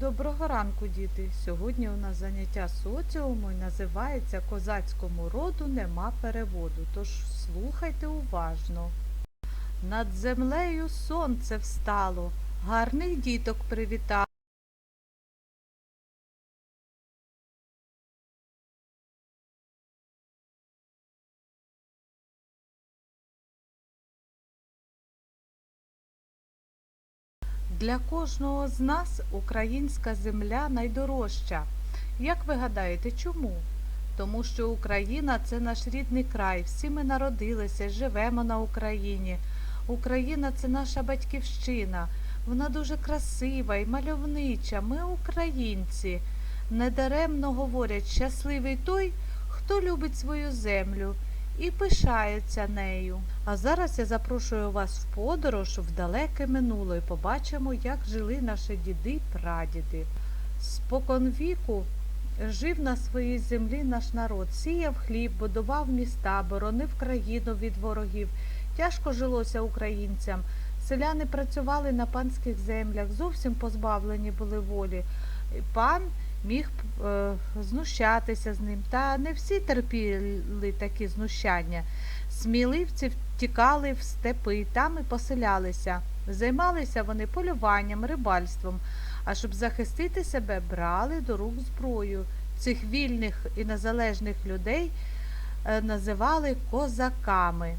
Доброго ранку, діти! Сьогодні у нас заняття соціуму і називається Козацькому роду нема переводу. Тож слухайте уважно. Над землею сонце встало, гарних діток привітало. Для кожного з нас українська земля найдорожча. Як ви гадаєте, чому? Тому що Україна це наш рідний край. Всі ми народилися, живемо на Україні. Україна це наша батьківщина. Вона дуже красива і мальовнича. Ми українці. Недаремно говорять, щасливий той, хто любить свою землю і пишається нею. А зараз я запрошую вас в подорож в далеке минуле і побачимо, як жили наші діди й прадіди. Споконвіку жив на своїй землі наш народ, сіяв хліб, будував міста, боронив країну від ворогів. Тяжко жилося українцям. Селяни працювали на панських землях, зовсім позбавлені були волі. Пан міг е, знущатися з ним, та не всі терпіли такі знущання. Сміливці втікали в степи, там і поселялися. Займалися вони полюванням, рибальством, а щоб захистити себе, брали до рук зброю. Цих вільних і незалежних людей е, називали козаками,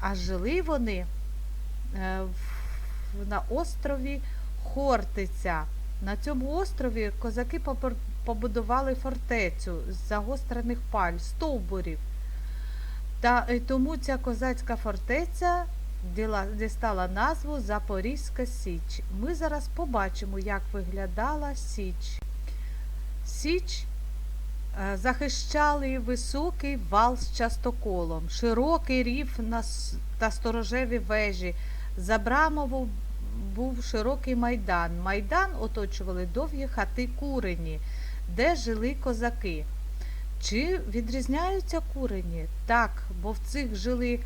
а жили вони е, на острові Хортиця. На цьому острові козаки побудували фортецю з загострених паль, стовбурів. Та е, тому ця козацька фортеця дістала назву Запорізька Січ. Ми зараз побачимо, як виглядала Січ. Січ е, захищали високий вал з частоколом, широкий рів та сторожеві вежі. За брамову був широкий майдан. Майдан оточували довгі хати курені, де жили козаки. Чи відрізняються курені? Так, бо в цих жили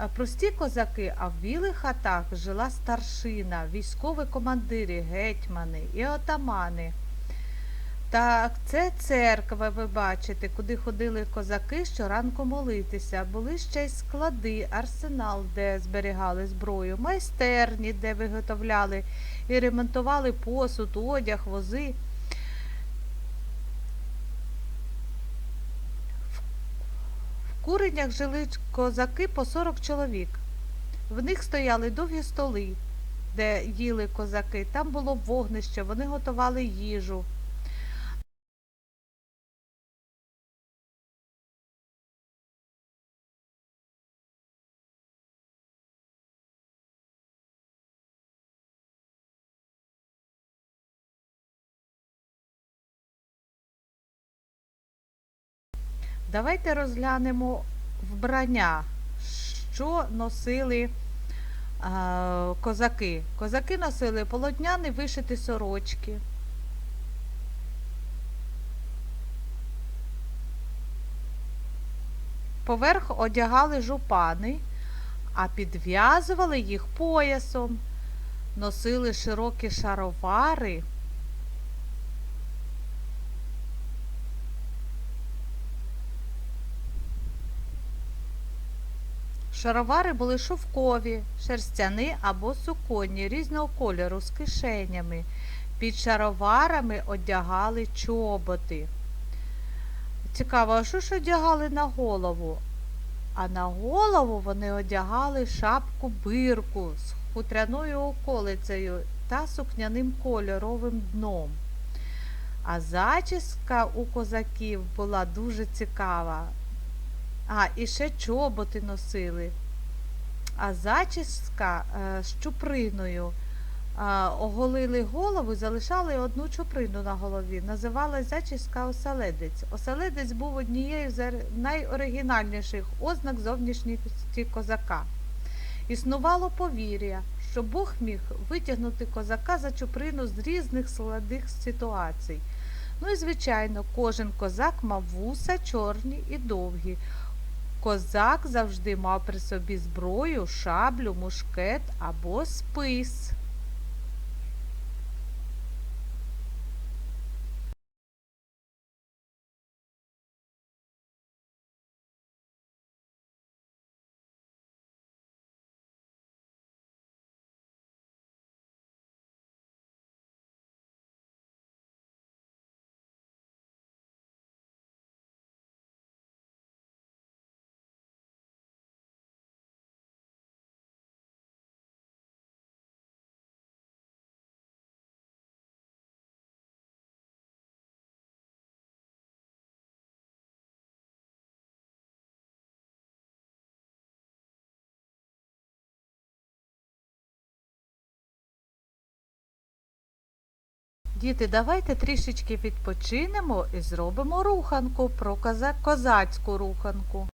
е, прості козаки, а в білих хатах жила старшина, військові командири, гетьмани і отамани. Так, це церква, ви бачите, куди ходили козаки щоранку молитися. Були ще й склади, арсенал, де зберігали зброю, майстерні, де виготовляли і ремонтували посуд, одяг, вози. В куренях жили козаки по 40 чоловік. В них стояли довгі столи, де їли козаки. Там було вогнище, вони готували їжу. Давайте розглянемо вбрання, що носили е, козаки. Козаки носили полотняні вишиті сорочки. Поверх одягали жупани, а підв'язували їх поясом, носили широкі шаровари. Шаровари були шовкові, шерстяні або суконні різного кольору з кишенями. Під шароварами одягали чоботи. Цікаво, а що ж одягали на голову? А на голову вони одягали шапку бирку з хутряною околицею та сукняним кольоровим дном. А зачіска у козаків була дуже цікава. А, і ще чоботи носили. А зачіска е, з чуприною. Е, оголили голову залишали одну чуприну на голові. Називалась зачіска оселедець. Оселедець був однією з найоригінальніших ознак зовнішньості козака. Існувало повір'я, що Бог міг витягнути козака за чуприну з різних складних ситуацій. Ну і, звичайно, кожен козак мав вуса чорні і довгі. Козак завжди мав при собі зброю, шаблю, мушкет або спис. Діти, давайте трішечки відпочинемо і зробимо руханку про коза- козацьку руханку.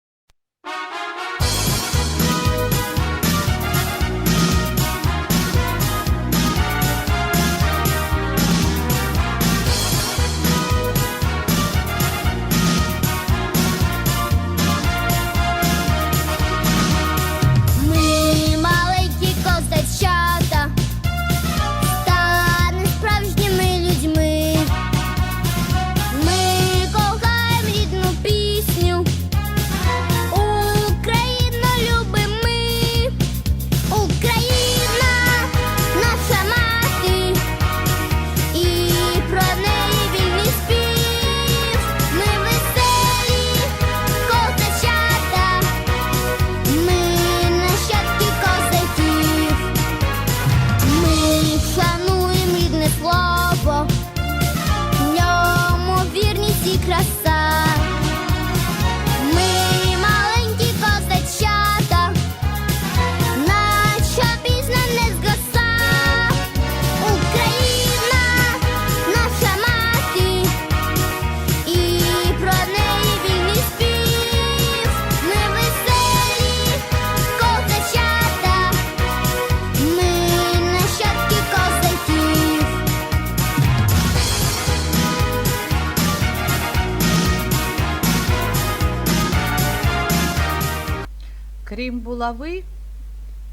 Булави,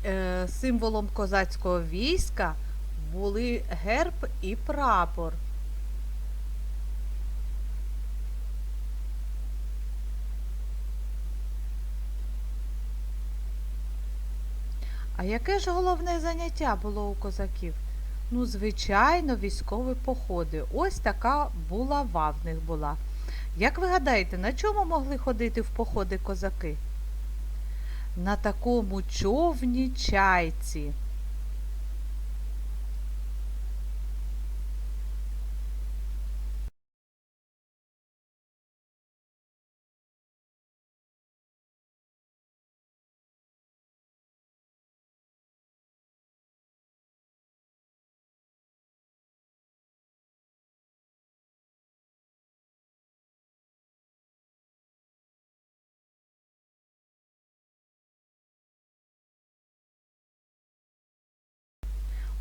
е, символом козацького війська були герб і прапор. А яке ж головне заняття було у козаків? Ну, звичайно, військові походи. Ось така булава в них була. Як ви гадаєте, на чому могли ходити в походи козаки? На такому човні чайці.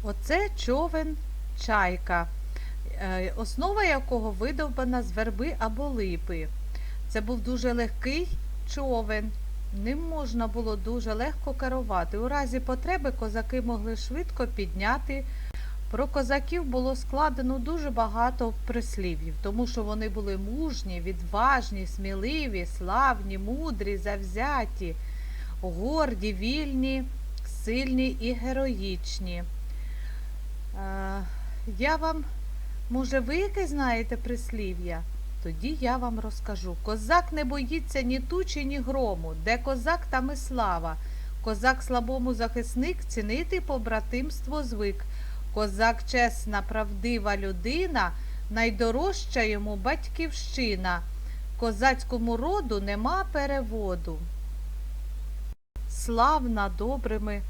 Оце човен чайка, е, основа якого видовбана з верби або липи. Це був дуже легкий човен. Ним можна було дуже легко керувати. У разі потреби козаки могли швидко підняти. Про козаків було складено дуже багато прислів'їв, тому що вони були мужні, відважні, сміливі, славні, мудрі, завзяті, горді, вільні, сильні і героїчні. Я вам, може, ви яке знаєте прислів'я? Тоді я вам розкажу. Козак не боїться ні тучі, ні грому. Де козак, там і слава. Козак слабому захисник, цінити побратимство звик. Козак чесна, правдива людина, найдорожча йому батьківщина. Козацькому роду нема переводу. Славна добрими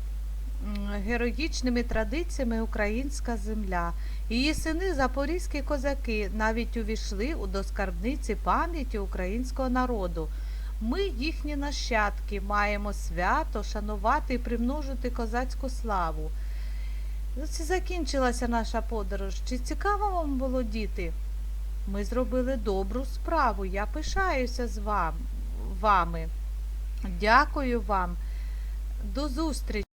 героїчними традиціями українська земля. Її сини запорізькі козаки навіть увійшли у до скарбниці пам'яті українського народу. Ми, їхні нащадки, маємо свято шанувати і примножити козацьку славу. Ось закінчилася наша подорож. Чи цікаво вам було, діти? Ми зробили добру справу. Я пишаюся з вам, вами. Дякую вам. До зустрічі!